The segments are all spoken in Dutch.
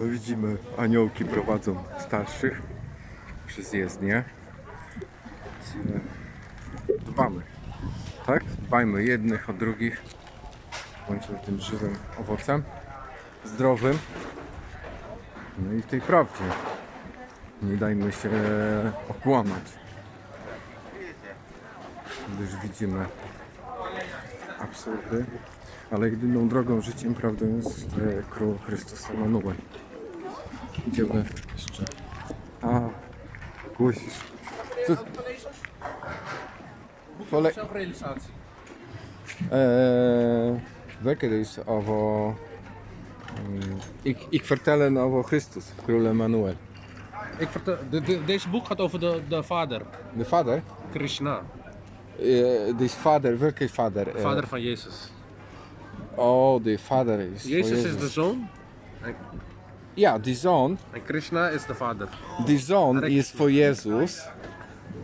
Widzimy, aniołki prowadzą starszych przez jezdnię. Dbamy, tak? Dbajmy jednych o drugich. Bądźmy tym żywym owocem, zdrowym. No i w tej prawdzie. Nie dajmy się okłamać. Gdyż widzimy absurdy, ale jedyną drogą, życiem, prawdą jest e, król Chrystus Emanuel. Idziemy jeszcze. A, głosisz. Co? Vole... Zelfrealisatie. Eee, welke is over... mm, Ik, ik vertel een over Christus, król Emanuel. Ik vertel, de, de- deze boek gaat over de, de vader, De vader? Krishna. Eh, dus vader, welke vader? De Eh, vader van Jezus. Oh, de vader is Jezus is de zoon Ja, die zoon. en Krishna is de vader. Die zoon is voor Jezus.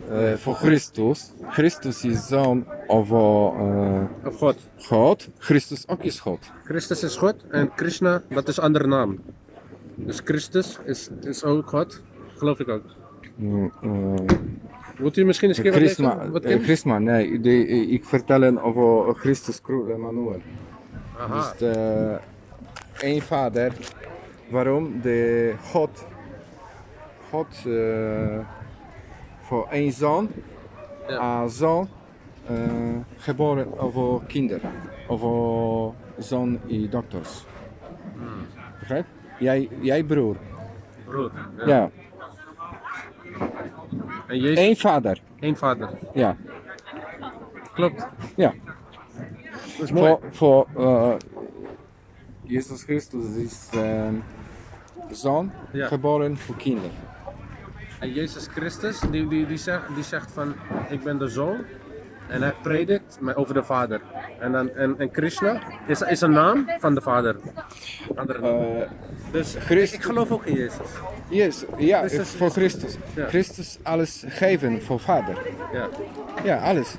eh, voor Christus. Christus is zoon over eh, Of God. God. Christus ook is God. Christus is God en Krishna, dat is andere naam. Dus Christus is, is ook God. Geloof ik ook. Wilt u misschien eens een keer wat Chrisma, nee, ik vertel over Christus król Emmanuel. Aha. Dus de, één vader. Waarom? De God. God eh, voor één zoon. Ja. Een zoon. eh, geboren over kinderen. Over zoon en dokters. Begrijp? Jij, jij broer. Broer. Ja. Ja. En Jezus, Eén vader. één vader. Ja. Klopt. Ja. Dat is mooi. Voor, voor eh, Jezus Christus is eh, zoon Ja. geboren voor kinderen. En Jezus Christus, die, die, die, zegt, die zegt van, ik ben de zoon. En hij predikt over de vader. En, dan, en, en Krishna is, is een naam van de vader. Eh, dus Christus- ik geloof ook in Jezus. yes, ja, Christus voor is- Christus. Ja. Christus alles geven voor vader. Ja. Ja, alles.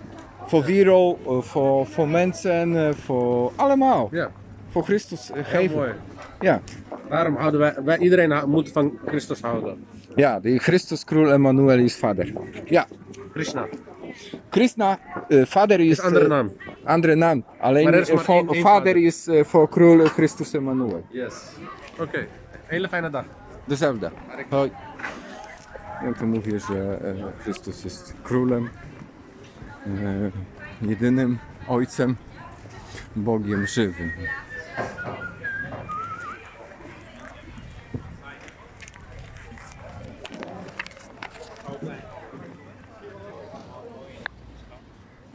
Voor wereld, eh, voor, voor mensen, eh, voor allemaal. ja, Voor Christus geven. mooi. Ja. Daarom houden wij, wij iedereen moet van Christus houden. ja, de Christus król Emmanuel is vader. Ja. Krishna. Krishna, eh, vader is... Is andere eh, naam. andere naam. Alleen er is voor- één- één vader is eh, voor król Christus Emmanuel. Yes. Oké, hele fijne dag. Dezelfde. Hoi. Ja, to mówię, że e, Chrystus jest królem, e, jedynym ojcem, Bogiem żywym.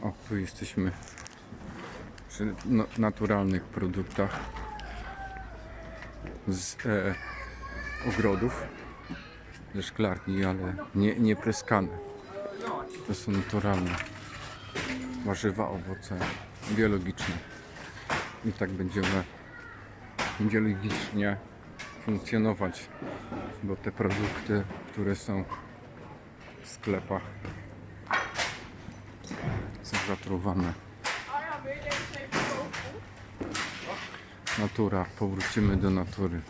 O, tu jesteśmy przy no, naturalnych produktach z e, ogrodów, ze szklarni, ale nie, nie pryskane. To są naturalne warzywa, owoce biologiczne. I tak będziemy biologicznie funkcjonować, bo te produkty, które są w sklepach są zatruwane. Natura, powrócimy do natury.